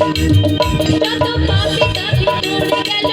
যত পাপি তাপি পড়ে গেল